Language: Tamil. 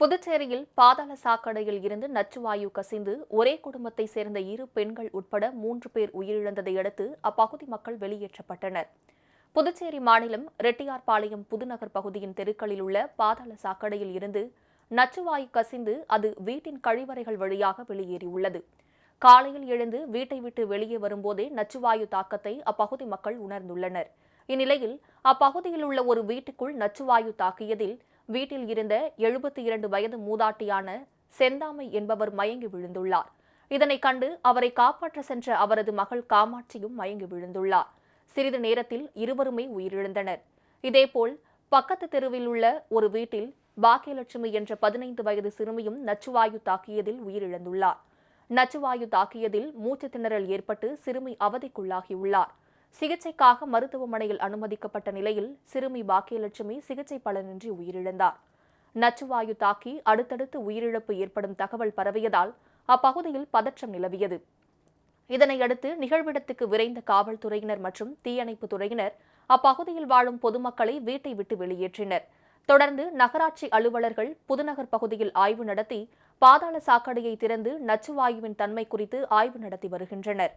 புதுச்சேரியில் பாதாள சாக்கடையில் இருந்து நச்சுவாயு கசிந்து ஒரே குடும்பத்தை சேர்ந்த இரு பெண்கள் உட்பட மூன்று பேர் உயிரிழந்ததை அடுத்து அப்பகுதி மக்கள் வெளியேற்றப்பட்டனர். புதுச்சேரி மாநிலம் ரெட்டியார்பாளையம் புதுநகர் பகுதியின் தெருக்களில் உள்ள பாதாள சாக்கடையில் இருந்து நச்சுவாயு கசிந்து அது வீட்டின் கழிவறைகள் வழியாக வெளியேறியுள்ளது. காலையில் எழுந்து வீட்டை விட்டு வெளியே வரும்போதே நச்சுவாயு தாக்கத்தை அப்பகுதி மக்கள் உணர்ந்துள்ளனர். இந்நிலையில் அப்பகுதியில் உள்ள ஒரு வீட்டுக்குள் நச்சுவாயு தாக்கியதில் வீட்டில் இருந்த எழுபத்தி இரண்டு வயது மூதாட்டியான செந்தாமை என்பவர் மயங்கி விழுந்துள்ளார். இதனை கண்டு அவரை காப்பாற்ற சென்ற அவரது மகள் காமாட்சியும் மயங்கி விழுந்துள்ளார். சிறிது நேரத்தில் இருவருமே உயிரிழந்தனர். இதேபோல் பக்கத்து தெருவில் உள்ள ஒரு வீட்டில் பாக்கியலட்சுமி என்ற பதினைந்து வயது சிறுமியும் நச்சுவாயு தாக்கியதில் உயிரிழந்துள்ளார். நச்சுவாயு தாக்கியதில் மூச்சு திணறல் ஏற்பட்டு சிறுமி அவதிக்குள்ளாகியுள்ளார். சிகிச்சைக்காக மருத்துவமனையில் அனுமதிக்கப்பட்ட நிலையில் சிறுமி பாக்கியலட்சுமி சிகிச்சை பலனின்றி உயிரிழந்தார். நச்சுவாயு தாக்கி அடுத்தடுத்து உயிரிழப்பு ஏற்படும் தகவல் பரவியதால் அப்பகுதியில் பதற்றம் நிலவியது. இதனையடுத்து நிகழ்விடத்துக்கு விரைந்த காவல்துறையினர் மற்றும் தீயணைப்பு துறையினர் அப்பகுதியில் வாழும் பொதுமக்களை வீட்டை விட்டு வெளியேற்றினர். தொடர்ந்து நகராட்சி அலுவலர்கள் புதுநகர் பகுதியில் ஆய்வு நடத்தி பாதாள சாக்கடையை திறந்து நச்சுவாயுவின் தன்மை குறித்து ஆய்வு நடத்தி வருகின்றனர்.